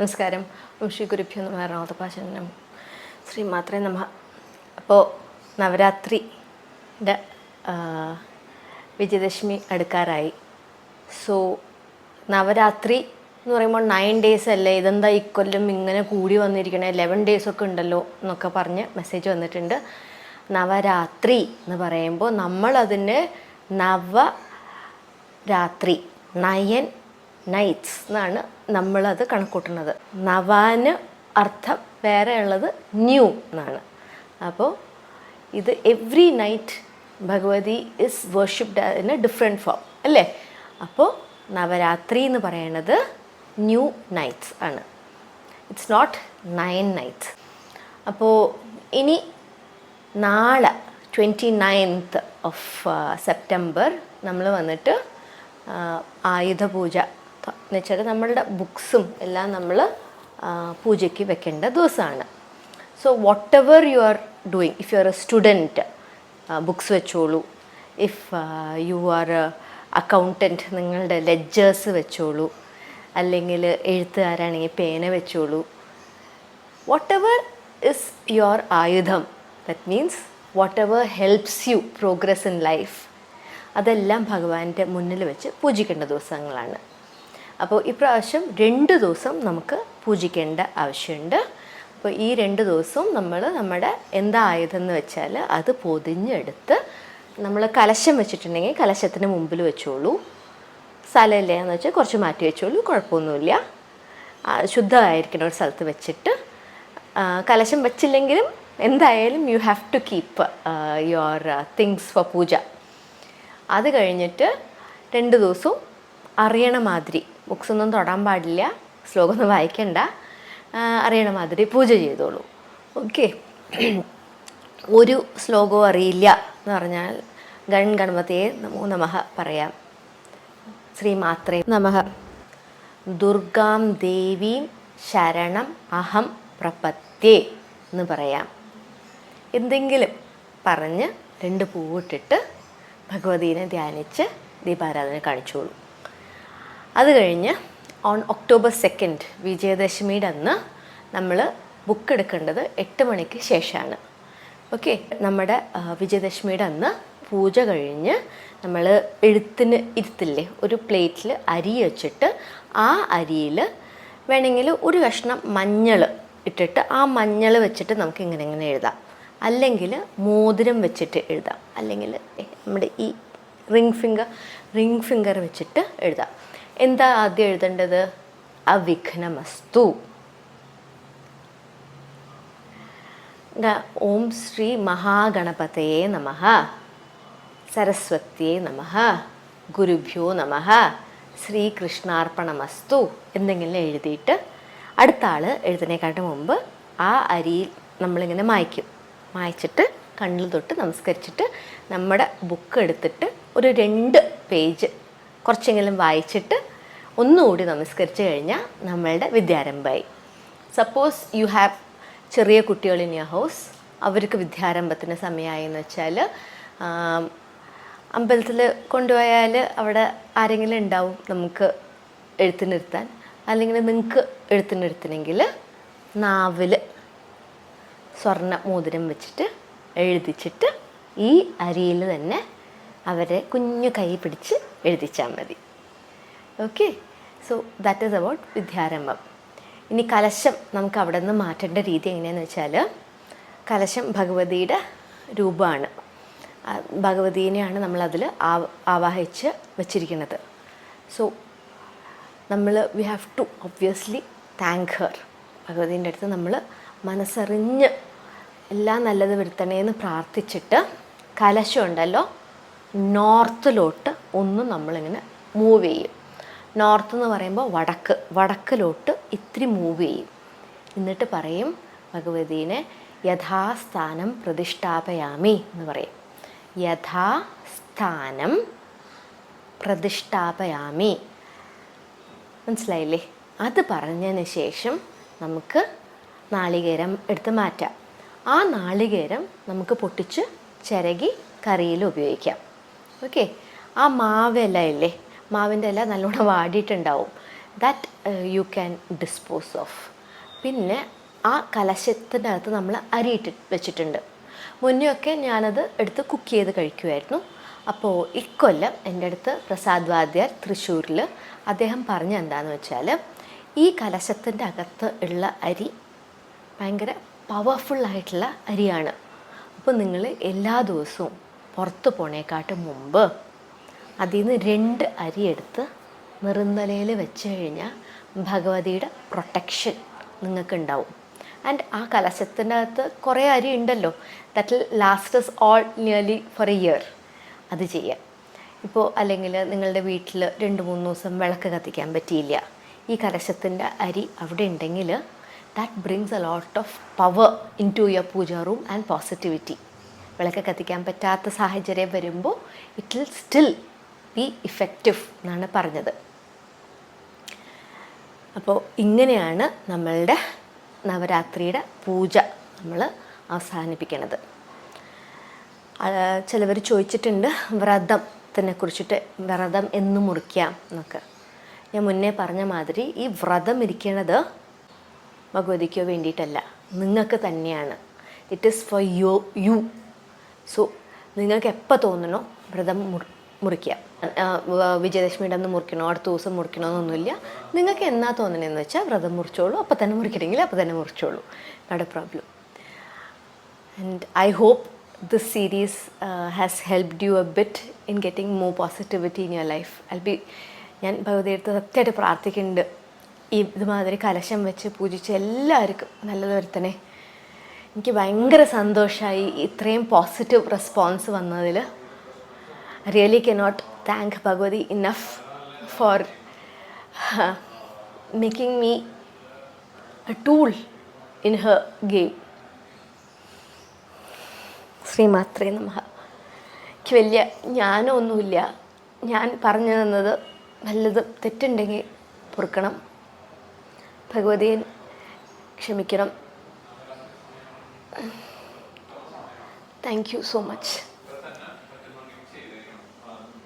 നമസ്കാരം. ഉഷി ശ്രീ ഗുരുഭ്യോ എറണാകുളത്ത് റാവതപാശനം ശ്രീ മാത്രേ നമ അപ്പോൾ നവരാത്രിന്റെ വിജയദശമി അടുക്കാറായി. സോ നവരാത്രി എന്ന് പറയുമ്പോൾ നയൻ ഡേയ്സ് അല്ലേ? ഇതെന്താ ഇക്കൊല്ലം ഇങ്ങനെ കൂടി വന്നിരിക്കണേ? ലെവൻ ഡേയ്സ് ഒക്കെ ഉണ്ടല്ലോ എന്നൊക്കെ പറഞ്ഞ് മെസ്സേജ് വന്നിട്ടുണ്ട്. നവരാത്രി എന്ന് പറയുമ്പോൾ നമ്മളതിന് നവ രാത്രി നയൻ നൈറ്റ്സ് എന്നാണ് നമ്മളത് കണക്കൂട്ടുന്നത്. നവാന് അർത്ഥം വേറെ ഉള്ളത് ന്യൂ എന്നാണ്. അപ്പോൾ ഇത് every night Bhagavathi is worshipped in a different form അല്ലേ? അപ്പോൾ നവരാത്രി എന്ന് പറയണത് ന്യൂ നൈറ്റ്സ് ആണ്. ഇറ്റ്സ് നോട്ട് നയൻ നൈറ്റ്സ് അപ്പോൾ ഇനി നാളെ ട്വന്റി നയൻത്ത് ഓഫ് സെപ്റ്റംബർ നമ്മൾ വന്നിട്ട് ആ, ആയുധ പൂജ ത- എന്ന് വെച്ചാൽ നമ്മളുടെ ബുക്സും എല്ലാം നമ്മൾ പൂജയ്ക്ക് വെക്കേണ്ട ദിവസമാണ് so whatever you are doing if you are a student books വെച്ചോളൂ. If you are a accountant നിങ്ങളുടെ ലെഡ്ജേഴ്സ് വെച്ചോളൂ. അല്ലെങ്കിൽ എഴുത്തുകാരാണെങ്കിൽ പേന വെച്ചോളൂ. വാട്ട് എവർ ഇസ് യുവർ ആയുധം that means whatever helps you progress in life അതെല്ലാം ഭഗവാന്റെ മുന്നിൽ വെച്ച് പൂജിക്കേണ്ട ദിവസങ്ങളാണ്. അപ്പോൾ ഇപ്രാവശ്യം രണ്ട് ദിവസം നമുക്ക് പൂജിക്കേണ്ട ആവശ്യമുണ്ട്. അപ്പോൾ ഈ രണ്ട് ദിവസവും നമ്മൾ നമ്മുടെ എന്താ ആയുധം വെച്ചാൽ അത് പൊതിഞ്ഞെടുത്ത് നമ്മൾ കലശം വെച്ചിട്ടുണ്ടെങ്കിൽ കലശത്തിന് മുമ്പിൽ വെച്ചോളൂ. സ്ഥലമില്ല എന്ന് വെച്ചാൽ കുറച്ച് മാറ്റി വെച്ചോളൂ കുഴപ്പമൊന്നുമില്ല. ശുദ്ധമായിരിക്കണം ഒരു സ്ഥലത്ത് വെച്ചിട്ട് കലശം വെച്ചില്ലെങ്കിലും എന്തായാലും you have to keep your things for puja. അത് കഴിഞ്ഞിട്ട് രണ്ട് ദിവസവും അറിയണ മാതിരി ബുക്സ് ഒന്നും തൊടാൻ പാടില്ല ശ്ലോകം ഒന്നും വായിക്കണ്ട അറിയണ മാതിരി പൂജ ചെയ്തോളൂ. ഓക്കെ. ഒരു ശ്ലോകവും അറിയില്ല എന്ന് പറഞ്ഞാൽ ഗൺ ഗണപതിയെ നമോ നമഹ പറയാം. ശ്രീ മാത്രേ നമഹ ദുർഗാം ദേവീം ശരണം അഹം പ്രപത്യേ എന്ന് പറയാം. എന്തെങ്കിലും പറഞ്ഞ് രണ്ട് പൂവിട്ടിട്ട് ഭഗവതീനെ ധ്യാനിച്ച് ദീപാരാധന കാണിച്ചോളൂ. അത് കഴിഞ്ഞ് ഓൺ ഒക്ടോബർ സെക്കൻഡ് വിജയദശമിയുടെ അന്ന് നമ്മൾ ബുക്ക് എടുക്കേണ്ടത് എട്ട് മണിക്ക് ശേഷമാണ്. ഓക്കെ നമ്മുടെ വിജയദശമിയുടെ അന്ന് പൂജ കഴിഞ്ഞ് നമ്മൾ എഴുത്തിന് ഇരുത്തില്ലേ ഒരു പ്ലേറ്റിൽ അരി വെച്ചിട്ട് ആ അരിയിൽ വേണമെങ്കിൽ ഒരു കഷ്ണം മഞ്ഞൾ ഇട്ടിട്ട് ആ മഞ്ഞൾ വെച്ചിട്ട് നമുക്ക് ഇങ്ങനെ ഇങ്ങനെ എഴുതാം. അല്ലെങ്കിൽ മോതിരം വെച്ചിട്ട് എഴുതാം. അല്ലെങ്കിൽ നമ്മുടെ ഈ റിംഗ് ഫിംഗർ റിംഗ് ഫിംഗർ വെച്ചിട്ട് എഴുതാം. എന്താ ആദ്യം എഴുതേണ്ടത്? അവിഘ്നമസ്തു. ഓം ശ്രീ മഹാഗണപതയെ നമ സരസ്വത്യേ നമ ഗുരുഭ്യോ നമ ശ്രീകൃഷ്ണാർപ്പണമസ്തു എന്തെങ്കിലും എഴുതിയിട്ട് അടുത്ത ആൾ എഴുതുന്നതിനെക്കാട്ടും മുമ്പ് ആ അരിയിൽ നമ്മളിങ്ങനെ മായ്ക്കും. മായ്ച്ചിട്ട് കണ്ണിൽ തൊട്ട് നമസ്കരിച്ചിട്ട് നമ്മുടെ ബുക്ക് എടുത്തിട്ട് ഒരു രണ്ട് പേജ് കുറച്ചെങ്കിലും വായിച്ചിട്ട് ഒന്നുകൂടി നമസ്കരിച്ച് കഴിഞ്ഞാൽ നമ്മളുടെ വിദ്യാരംഭമായി. സപ്പോസ് യു ഹാവ് ചെറിയ കുട്ടികൾ ഇൻ യർ ഹൗസ് അവർക്ക് വിദ്യാരംഭത്തിന് സമയമായി എന്ന് വെച്ചാൽ അമ്പലത്തിൽ കൊണ്ടുപോയാൽ അവിടെ ആരെങ്കിലും ഉണ്ടാവും നമുക്ക് എഴുത്തിനിരുത്താൻ അല്ലെങ്കിൽ നിങ്ങൾക്ക് എഴുത്തിനിരുത്തണമെങ്കിൽ നാവിൽ സ്വർണ മോതിരം വെച്ചിട്ട് എഴുതിച്ചിട്ട് ഈ അരിയിൽ തന്നെ അവരെ കുഞ്ഞു കൈ പിടിച്ച് എഴുതിച്ചാൽ മതി. Okay so that is about Vidyarambham. ഇനി കലശം നമുക്ക് അവിടെ നിന്ന് മാറ്റേണ്ട രീതി എങ്ങനെയാണെന്ന് വെച്ചാൽ കലശം ഭഗവതിയുടെ രൂപമാണ്. ഭഗവതിനെയാണ് ഭഗവതീനെയാണ് നമ്മളതിൽ ആവ ആവാഹിച്ച് വച്ചിരിക്കുന്നത്. സോ നമ്മൾ we have to obviously thank her ഭഗവതീന്റെ അടുത്ത് നമ്മൾ മനസ്സറിഞ്ഞ് എല്ലാം നല്ലത് വരുത്തണേന്ന് പ്രാർത്ഥിച്ചിട്ട് കലശമുണ്ടല്ലോ നോർത്തിലോട്ട് ഒന്ന് നമ്മളിങ്ങനെ മൂവ് ചെയ്യും. നോർത്ത് എന്ന് പറയുമ്പോൾ വടക്ക് വടക്കിലോട്ട് ഇത്തിരി മൂവ് ചെയ്യും. എന്നിട്ട് പറയും ഭഗവതീനെ യഥാസ്ഥാനം പ്രതിഷ്ഠാപയാമി എന്ന് പറയും. യഥാസ്ഥാനം പ്രതിഷ്ഠാപയാമി. മനസ്സിലായില്ലേ? അത് പറഞ്ഞതിന് ശേഷം നമുക്ക് നാളികേരം എടുത്ത് മാറ്റാം. ആ നാളികേരം നമുക്ക് പൊട്ടിച്ച് ചിരകി കറിയിൽ ഉപയോഗിക്കാം. ഓക്കെ ആ മാവെല്ലാം ഇല്ലേ? മാവിന്റെ ഇല നല്ലോണം വാടിയിട്ടുണ്ടാവും. That you can dispose of പിന്നെ ആ കലശത്തിന്റെ അകത്ത് നമ്മൾ അരിയിട്ട് വെച്ചിട്ടുണ്ട്. മുന്നെയൊക്കെ ഞാനത് എടുത്ത് കുക്ക് ചെയ്ത് കഴിക്കുമായിരുന്നു അപ്പോൾ ഇക്കൊല്ലം എന്റെ അടുത്ത് പ്രസാദ് വാദ്യാർ തൃശ്ശൂരിൽ അദ്ദേഹം പറഞ്ഞ എന്താണെന്ന് വെച്ചാൽ ഈ കലശത്തിന്റെ അകത്ത് ഉള്ള അരി ഭയങ്കര പവർഫുള്ളായിട്ടുള്ള അരിയാണ്. അപ്പോൾ നിങ്ങൾ എല്ലാ ദിവസവും പുറത്ത് പോണേക്കാട്ട് മുമ്പ് അതിൽ നിന്ന് രണ്ട് അരി എടുത്ത് നിറുന്നലയിൽ വെച്ച് കഴിഞ്ഞാൽ ഭഗവതിയുടെ പ്രൊട്ടക്ഷൻ നിങ്ങൾക്ക് ഉണ്ടാവും ആൻഡ് ആ കലശത്തിന്റെ അകത്ത് കുറേ അരി ഉണ്ടല്ലോ. That last is all nearly for a year അത് ചെയ്യാം. ഇപ്പോൾ അല്ലെങ്കിൽ നിങ്ങളുടെ വീട്ടിൽ രണ്ട് മൂന്ന് ദിവസം വിളക്ക് കത്തിക്കാൻ പറ്റിയില്ല. ഈ കലശത്തിന്റെ അരി അവിടെ ഉണ്ടെങ്കിൽ that brings a lot of power into your puja room and positivity വിളക്ക് കത്തിക്കാൻ പറ്റാത്ത സാഹചര്യം വരുമ്പോൾ it will still be effective എന്നാണ് പറഞ്ഞത്. അപ്പോൾ ഇങ്ങനെയാണ് നമ്മളുടെ നവരാത്രിയുടെ പൂജ നമ്മൾ അവസാനിപ്പിക്കണത്. ചിലവർ ചോദിച്ചിട്ടുണ്ട് വ്രതത്തിനെ കുറിച്ചിട്ട് വ്രതം എന്ന് മുറിക്കാം എന്നൊക്കെ. ഞാൻ മുന്നേ പറഞ്ഞ മാതിരി ഈ വ്രതം ഇരിക്കണത് ഭഗവതിക്കോ വേണ്ടിയിട്ടല്ല നിങ്ങൾക്ക് തന്നെയാണ്. It is for you you so നിങ്ങൾക്ക് എപ്പോൾ തോന്നണോ വ്രതം മുറിക്കാം. വിജയദശമിയുടെ അന്ന് മുറിക്കണോ? അടുത്ത ദിവസം മുറിക്കണോ എന്നൊന്നുമില്ല. നിങ്ങൾക്ക് എന്നാ തോന്നണേന്ന് വെച്ചാൽ വ്രതം മുറിച്ചോളൂ. അപ്പോൾ തന്നെ മുറിക്കണമെങ്കിൽ അപ്പോൾ തന്നെ മുറിച്ചോളൂ. Not a problem and I hope this series has helped you a bit in getting getting positivity in your life life. ബി ഞാൻ ഭഗവതിയെടുത്ത് സത്യമായിട്ട് പ്രാർത്ഥിക്കുന്നുണ്ട്. ഈ ഇതുമാതിരി കലശം വെച്ച് പൂജിച്ച് എല്ലാവർക്കും നല്ലത് വരുത്തണേ എനിക്ക് ഭയങ്കര സന്തോഷമായി ഇത്രയും പോസിറ്റീവ് റെസ്പോൺസ് വന്നതിൽ really cannot thank Bhagavathi enough for making me a tool in her game ശ്രീമാത്രേ നമഃ. എനിക്ക് വലിയ ജ്ഞാനമൊന്നുമില്ല. ഞാൻ പറഞ്ഞു തന്നത് വല്ലതും തെറ്റുണ്ടെങ്കിൽ പൊറുക്കണം. ഭഗവതിയെ ക്ഷമിക്കണം. Thank you so much